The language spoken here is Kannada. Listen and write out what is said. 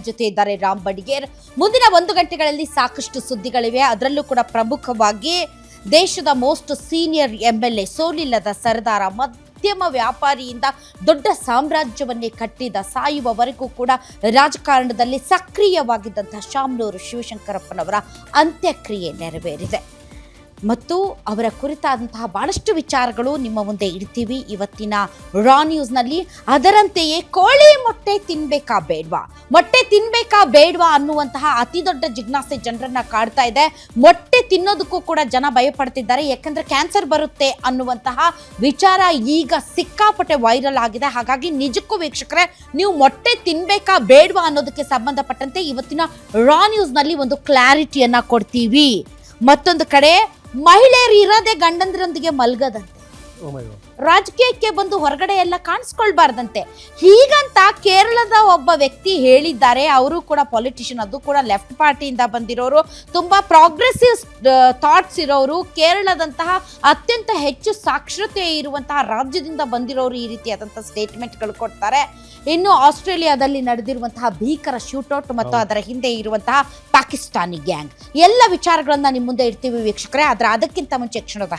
ಜೊತೆ ಇದ್ದಾರೆ ರಾಮ್ ಬಡಿಗೇರ್. ಮುಂದಿನ ಒಂದು ಗಂಟೆಗಳಲ್ಲಿ ಸಾಕಷ್ಟು ಸುದ್ದಿಗಳಿವೆ. ಅದರಲ್ಲೂ ಕೂಡ ಪ್ರಮುಖವಾಗಿ ದೇಶದ most senior M L A ಸೋಲಿಲ್ಲದ ಸರ್ದಾರ ಮಧ್ಯಮ ವ್ಯಾಪಾರಿಯಿಂದ ದೊಡ್ಡ ಸಾಮ್ರಾಜ್ಯವನ್ನೇ ಕಟ್ಟಿದ ಸಾಯುವವರೆಗೂ ಕೂಡ ರಾಜಕಾರಣದಲ್ಲಿ ಸಕ್ರಿಯವಾಗಿದ್ದಂತಹ ಶಾಮನೂರು ಶಿವಶಂಕರಪ್ಪನವರ ಅಂತ್ಯಕ್ರಿಯೆ ನೆರವೇರಿದೆ. ಮತ್ತು ಅವರ ಕುರಿತಾದಂತಹ ಬಹಳಷ್ಟು ವಿಚಾರಗಳು ನಿಮ್ಮ ಮುಂದೆ ಇಡ್ತೀವಿ ಇವತ್ತಿನ ರಾ ನ್ಯೂಸ್ನಲ್ಲಿ ಅದರಂತೆಯೇ ಕೋಳಿ ಮೊಟ್ಟೆ ತಿನ್ಬೇಕಾ ಬೇಡ್ವಾ? ಮೊಟ್ಟೆ ತಿನ್ಬೇಕಾ ಬೇಡ್ವಾ ಅನ್ನುವಂತಹ ಅತಿ ದೊಡ್ಡ ಜಿಜ್ಞಾಸೆ ಜನರನ್ನ ಕಾಡ್ತಾ ಇದೆ. ಮೊಟ್ಟೆ ತಿನ್ನೋದಕ್ಕೂ ಕೂಡ ಜನ ಭಯಪಡ್ತಿದ್ದಾರೆ. ಯಾಕಂದ್ರೆ ಕ್ಯಾನ್ಸರ್ ಬರುತ್ತೆ ಅನ್ನುವಂತಹ ವಿಚಾರ ಈಗ ಸಿಕ್ಕಾಪಟ್ಟೆ ವೈರಲ್ ಆಗಿದೆ. ಹಾಗಾಗಿ ನಿಜಕ್ಕೂ ವೀಕ್ಷಕರೇ, ನೀವು ಮೊಟ್ಟೆ ತಿನ್ಬೇಕಾ ಬೇಡ್ವಾ ಅನ್ನೋದಕ್ಕೆ ಸಂಬಂಧಪಟ್ಟಂತೆ ಇವತ್ತಿನ ರಾ ನ್ಯೂಸ್ನಲ್ಲಿ ಒಂದು ಕ್ಲಾರಿಟಿಯನ್ನ ಕೊಡ್ತೀವಿ. ಮತ್ತೊಂದು ಕಡೆ ಮಹಿಳೆಯರು ಇರೋದೇ ಗಂಡಂದ್ರೊಂದಿಗೆ ಮಲ್ಗದಂತೆ. ರಾಜಕೀಯಕ್ಕೆ ಬಂದು ಹೊರಗಡೆ ಎಲ್ಲ ಕಾಣಿಸ್ಕೊಳ್ಬಾರ್ದಂತೆ. ಹೀಗಂತ ಕೇರಳದ ಒಬ್ಬ ವ್ಯಕ್ತಿ ಹೇಳಿದ್ದಾರೆ ಅವರು ಕೂಡ ಪೊಲಿಟಿಷಿಯನ್ ಅದು ಕೂಡ ಲೆಫ್ಟ್ ಪಾರ್ಟಿಯಿಂದ ಬಂದಿರೋರು. ತುಂಬಾ ಪ್ರೋಗ್ರೆಸಿವ್ ಥಾಟ್ಸ್ ಇರೋರು. ಕೇರಳದಂತಹ ಅತ್ಯಂತ ಹೆಚ್ಚು ಸಾಕ್ಷರತೆ ಇರುವಂತಹ ರಾಜ್ಯದಿಂದ ಬಂದಿರೋರು ಈ ರೀತಿಯಾದಂತಹ ಸ್ಟೇಟ್ಮೆಂಟ್ಗಳು ಕೊಡ್ತಾರೆ. ಇನ್ನು ಆಸ್ಟ್ರೇಲಿಯಾದಲ್ಲಿ ನಡೆದಿರುವಂತಹ ಭೀಕರ ಶೂಟೌಟ್ ಮತ್ತು ಅದರ ಹಿಂದೆ ಇರುವಂತಹ ಪಾಕಿಸ್ತಾನಿ ಗ್ಯಾಂಗ್ ಎಲ್ಲ ವಿಚಾರಗಳನ್ನ ನಿಮ್ಮ ಮುಂದೆ ಇಡ್ತೀವಿ ವೀಕ್ಷಕರೇ ಆದ್ರೆ ಅದಕ್ಕಿಂತ ಮುಂಚೆ ಕ್ಷಣದ